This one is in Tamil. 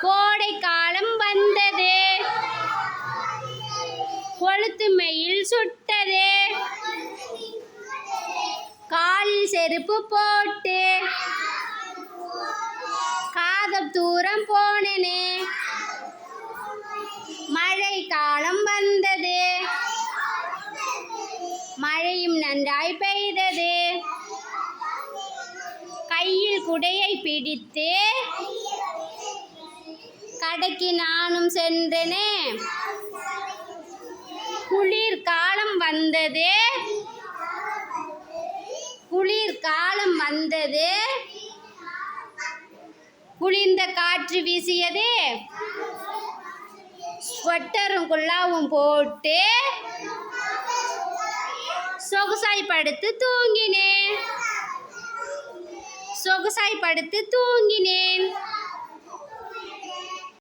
கோடை காலம் வந்தது. கொளுத்து மெயில் சுட்டது. காலில் செருப்பு போட்டு காதம் தூரம் போனனே. மழை காலம் வந்தது. மழையும் நன்றாய் பெய்தது. கையில் குடையை பிடித்து கடைக்கு நானும் சென்றனே. குளிர் காலம் வந்தது. குளிர் காலம் வந்தது. குளிர்ந்த காற்று வீசியது. ஸ்வெட்டரும் குல்லாவும் போட்டு சொகுசாய் படுத்து தூங்கினேன். சொகுசாய் படுத்து தூங்கினேன்.